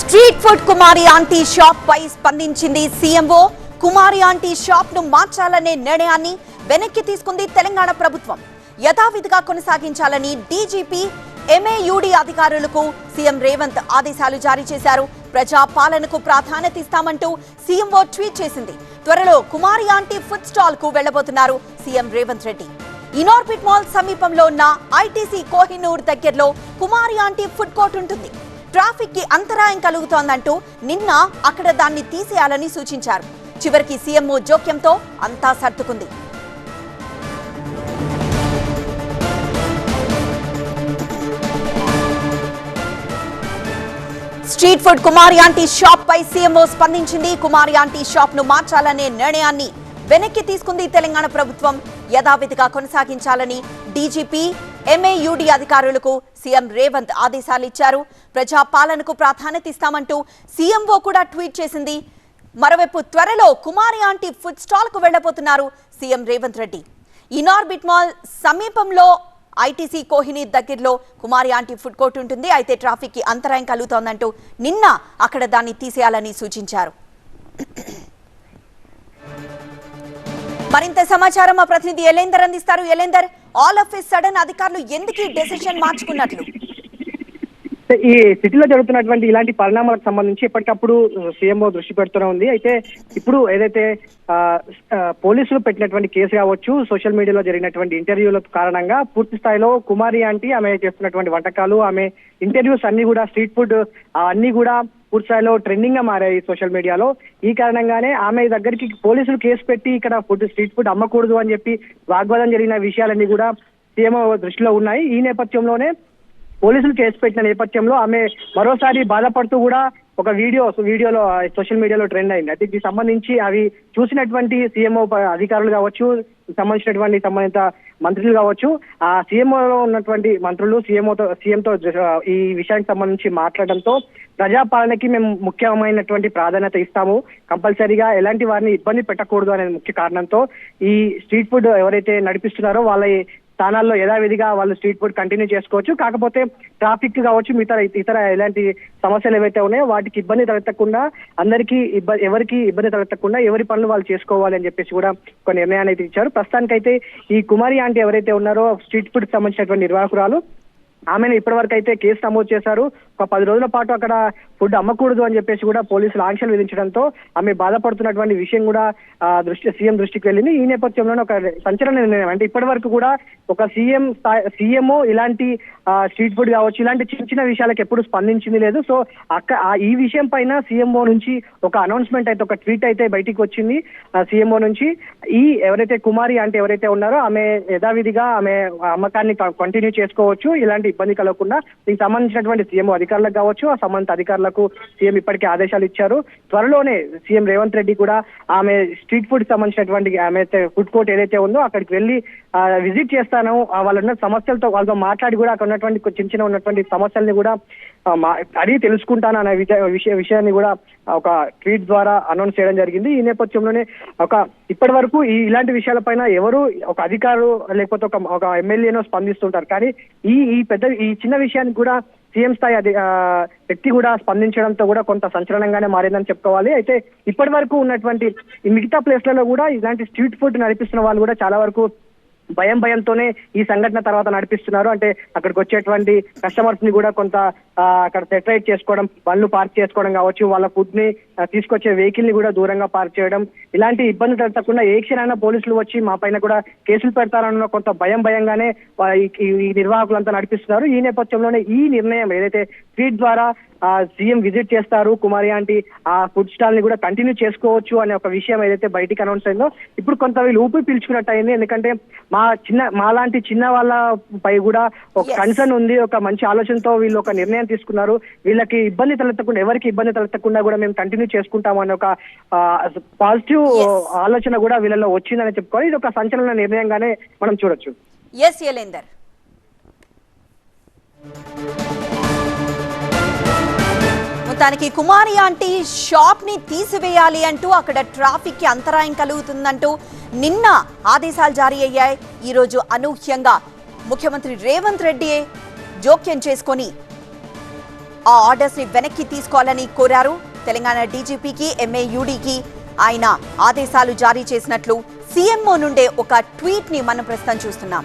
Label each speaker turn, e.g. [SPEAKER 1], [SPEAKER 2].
[SPEAKER 1] Street food Kumari aunty shop పై స్పందించింది CMO. కుమారి aunty షాప్ను మార్చాలనే నిర్ణయాన్ని వెనక్కి తీసుకుంది తెలంగాణ ప్రభుత్వం. యథావిధిగా కొనసాగించాలని డీజీపీ ఎంఏయుడి అధికారులకు సీఎం రేవంత్ ఆదేశాలు జారీ చేశారు. ప్రజా పాలనకు ప్రాధాన్యత ఇస్తామంటూ సీఎంఓ ట్వీట్ చేసింది. త్వరలో కుమారి ఆంటీ ఫుడ్ స్టాల్కు వెళ్ళబోతున్నారు CM Revanth Reddy. Inorbit mall సమీపంలో ఉన్న ఐటీసీ కోహినూర్ దగ్గరలో కుమారి ఆంటీ ఫుడ్ కోర్ట్ ఉంటుంది. ట్రాఫిక్కి అంతరాయం కలుగుతోందంటూ నిన్న అక్కడ దాన్ని తీసేయాలని సూచించారు. చివరికి సీఎంఓ జోక్యంతో అంతా సర్దుకుంది. Street food Kumari aunty shop పై సీఎంఓ స్పందించింది. కుమారి ఆంటీ షాప్ను మార్చాలనే నిర్ణయాన్ని వెనక్కి తీసుకుంది తెలంగాణ ప్రభుత్వం. యథావిధిగా కొనసాగించాలని డీజీపీ ఎంఏయుడి అధికారులకు సీఎం రేవంత్ ఆదేశాలు ఇచ్చారు ప్రజా పాలనకు ప్రాధాన్యత ఇస్తామంటూ సీఎంఓ కూడా ట్వీట్ చేసింది. మరోవైపు త్వరలో కుమారి ఆంటీ ఫుడ్ స్టాల్కు వెళ్ళబోతున్నారు CM Revanth Reddy. Inorbit mall సమీపంలో ఐటీసీ కోహిని దగ్గరలో కుమారి ఆంటీ ఫుడ్ కోర్ట్ ఉంటుంది. అయితే ట్రాఫిక్కి అంతరాయం కలుగుతోందంటూ నిన్న అక్కడ దాన్ని తీసేయాలని సూచించారు. మరింత సమాచారం మా ప్రతినిధి ఎలేందర్ అందిస్తారు. Elender all of a sudden అధికారులు ఎందుకు డెసిషన్ మార్చుకున్నట్లు?
[SPEAKER 2] ఈ సిటీలో జరుగుతున్నటువంటి ఇలాంటి పరిణామాలకు సంబంధించి ఎప్పటికప్పుడు సీఎంఓ దృష్టి పెడుతూనే ఉంది. అయితే ఇప్పుడు ఏదైతే పోలీసులు పెట్టినటువంటి కేసు కావచ్చు సోషల్ మీడియాలో జరిగినటువంటి ఇంటర్వ్యూల కారణంగా పూర్తి స్థాయిలో కుమారి ఆంటీ ఆమె చేస్తున్నటువంటి వంటకాలు ఆమె ఇంటర్వ్యూస్ అన్ని కూడా స్ట్రీట్ ఫుడ్ అన్ని కూడా పూర్తి ట్రెండింగ్గా మారాయి సోషల్ మీడియాలో ఈ కారణంగానే ఆమె దగ్గరికి పోలీసులు కేసు పెట్టి ఇక్కడ ఫుడ్ స్ట్రీట్ ఫుడ్ అమ్మకూడదు అని చెప్పి వాగ్వాదం జరిగిన విషయాలన్నీ కూడా సీఎం దృష్టిలో ఉన్నాయి. ఈ నేపథ్యంలోనే పోలీసులు కేసు పెట్టిన నేపథ్యంలో ఆమె మరోసారి బాధపడుతూ కూడా ఒక వీడియో వీడియోలో సోషల్ మీడియాలో ట్రెండ్ అయింది. అయితే దీనికి సంబంధించి అవి చూసినటువంటి సీఎంఓ అధికారులు కావచ్చు సంబంధించినటువంటి సంబంధిత మంత్రులు కావచ్చు ఆ సీఎంఓ లో ఉన్నటువంటి మంత్రులు సీఎంఓతో సీఎంతో ఈ విషయానికి సంబంధించి మాట్లాడడంతో ప్రజాపాలనకి మేము ముఖ్యమైనటువంటి ప్రాధాన్యత ఇస్తాము. కంపల్సరీగా ఎలాంటి వారిని ఇబ్బంది పెట్టకూడదు అనే ముఖ్య కారణంతో ఈ స్ట్రీట్ ఫుడ్ ఎవరైతే నడిపిస్తున్నారో వాళ్ళ స్థానాల్లో యథావిధిగా వాళ్ళు స్ట్రీట్ ఫుడ్ కంటిన్యూ చేసుకోవచ్చు. కాకపోతే ట్రాఫిక్ కావచ్చు మిగతా ఇతర ఎలాంటి సమస్యలు ఏవైతే ఉన్నాయో వాటికి ఇబ్బంది తలెత్తకుండా అందరికీ ఇబ్బంది ఎవరికి ఇబ్బంది తలెత్తకుండా ఎవరి పనులు వాళ్ళు చేసుకోవాలి అని చెప్పేసి కూడా ఒక నిర్ణయాన్ని అయితే ఇచ్చారు. ప్రస్తుతానికైతే ఈ కుమారి ఆంటీ ఎవరైతే ఉన్నారో స్ట్రీట్ ఫుడ్ సంబంధించినటువంటి నిర్వాహకురాలు ఆమెను ఇప్పటివరకు అయితే కేసు నమోదు చేశారు. ఒక పది రోజుల పాటు అక్కడ ఫుడ్ అమ్మకూడదు అని చెప్పేసి కూడా పోలీసులు ఆంక్షలు విధించడంతో ఆమె బాధపడుతున్నటువంటి విషయం కూడా దృష్టి సీఎం దృష్టికి వెళ్ళింది. ఈ నేపథ్యంలోనే ఒక సంచలన నిర్ణయం. అంటే ఇప్పటి వరకు కూడా ఒక సీఎం సీఎంఓ ఇలాంటి స్ట్రీట్ ఫుడ్ కావచ్చు ఇలాంటి చిన్న చిన్న విషయాలకు ఎప్పుడు స్పందించింది లేదు. సో అక్క ఆ ఈ విషయం పైన సీఎంఓ నుంచి ఒక అనౌన్స్మెంట్ అయితే ఒక ట్వీట్ అయితే బయటికి వచ్చింది సీఎంఓ నుంచి. ఈ ఎవరైతే కుమారి అంటే ఎవరైతే ఉన్నారో ఆమె యథావిధిగా ఆమె అమ్మకాన్ని కంటిన్యూ చేసుకోవచ్చు. ఇలాంటి ఇబ్బంది కలగకుండా దీనికి సంబంధించినటువంటి సీఎం అధికారులకు కావచ్చు ఆ సంబంధిత అధికారులకు సీఎం ఇప్పటికే ఆదేశాలు ఇచ్చారు. త్వరలోనే సీఎం రేవంత్ రెడ్డి కూడా ఆమె స్ట్రీట్ ఫుడ్ సంబంధించినటువంటి ఆమె ఫుడ్ కోర్ట్ ఏదైతే ఉందో అక్కడికి వెళ్ళి విజిట్ చేస్తాను. వాళ్ళున్న ఉన్న సమస్యలతో వాళ్ళతో మాట్లాడి కూడా అక్కడ ఉన్నటువంటి చిన్న చిన్న ఉన్నటువంటి సమస్యల్ని కూడా అడిగి తెలుసుకుంటాను అనే విషయ విషయాన్ని కూడా ఒక ట్వీట్ ద్వారా అనౌన్స్ చేయడం జరిగింది. ఈ నేపథ్యంలోనే ఒక ఇప్పటి వరకు ఈ ఇలాంటి విషయాలపైన ఎవరు ఒక అధికారు లేకపోతే ఒక ఒక ఎమ్మెల్యేనో స్పందిస్తుంటారు. కానీ ఈ ఈ పెద్ద ఈ చిన్న విషయానికి కూడా సీఎం స్థాయి అది వ్యక్తి కూడా స్పందించడంతో కూడా కొంత సంచలనంగానే మారిందని చెప్పుకోవాలి. అయితే ఇప్పటి వరకు ఉన్నటువంటి మిగతా ప్లేస్లలో కూడా ఇలాంటి స్ట్రీట్ ఫుడ్ నడిపిస్తున్న వాళ్ళు కూడా చాలా వరకు భయం భయంతోనే ఈ సంఘటన తర్వాత నడిపిస్తున్నారు. అంటే అక్కడికి వచ్చేటువంటి కస్టమర్స్ని కూడా కొంత అక్కడ సెటరేట్ చేసుకోవడం బండ్లు పార్క్ చేసుకోవడం కావచ్చు వాళ్ళ ఫుడ్ని తీసుకొచ్చే వెహికల్ని కూడా దూరంగా పార్క్ చేయడం. ఇలాంటి ఇబ్బంది తగ్గకుండా ఏ క్షణాన పోలీసులు వచ్చి మా పైన కూడా కేసులు పెడతారన్న కొంత భయం భయంగానే ఈ- నిర్వాహకులంతా నడిపిస్తున్నారు. ఈ నేపథ్యంలోనే ఈ నిర్ణయం ఏదైతే ట్వీట్ ద్వారా ఆ సీఎం విజిట్ చేస్తారు కుమారి ఆంటీ ఆ ఫుడ్ స్టాల్ని కూడా కంటిన్యూ చేసుకోవచ్చు అనే ఒక విషయం ఏదైతే బయటికి అనౌన్స్ అయిందో ఇప్పుడు కొంత వీళ్ళు ఊపిరి పిలుచుకున్నట్టు అయింది. ఎందుకంటే మా చిన్న మాలాంటి చిన్న వాళ్ళ పై కూడా ఒక. కన్సర్న్ ఉంది ఒక మంచి ఆలోచనతో వీళ్ళు ఒక నిర్ణయం తీసుకున్నారు వీళ్ళకి ఇబ్బంది తలెత్తకుండా ఎవరికి ఇబ్బంది తలెత్తకుండా కూడా మేము కంటిన్యూ చేసుకుంటాం అనే ఒక పాజిటివ్. ఆలోచన కూడా వీళ్ళలో వచ్చిందని చెప్పుకోవాలి ఇది ఒక సంచలన నిర్ణయంగానే మనం చూడొచ్చు
[SPEAKER 1] ఎస్ ఎలేందర్ మొత్తానికి కుమారి ఆంటీ షాప్ని తీసివేయాలి అంటూ అక్కడ ట్రాఫిక్కి అంతరాయం కలుగుతుందంటూ నిన్న ఆదేశాలు జారీ అయ్యాయి. ఈరోజు అనూహ్యంగా ముఖ్యమంత్రి రేవంత్ రెడ్డి జోక్యం చేసుకొని ఆ ఆర్డర్స్ని వెనక్కి తీసుకోవాలని కోరారు. తెలంగాణ డీజీపీకి ఎంఏయుడికి ఆయన ఆదేశాలు జారీ చేసినట్లు సీఎంఓ నుండే ఒక ట్వీట్ని మనం ప్రస్తుతం చూస్తున్నాం.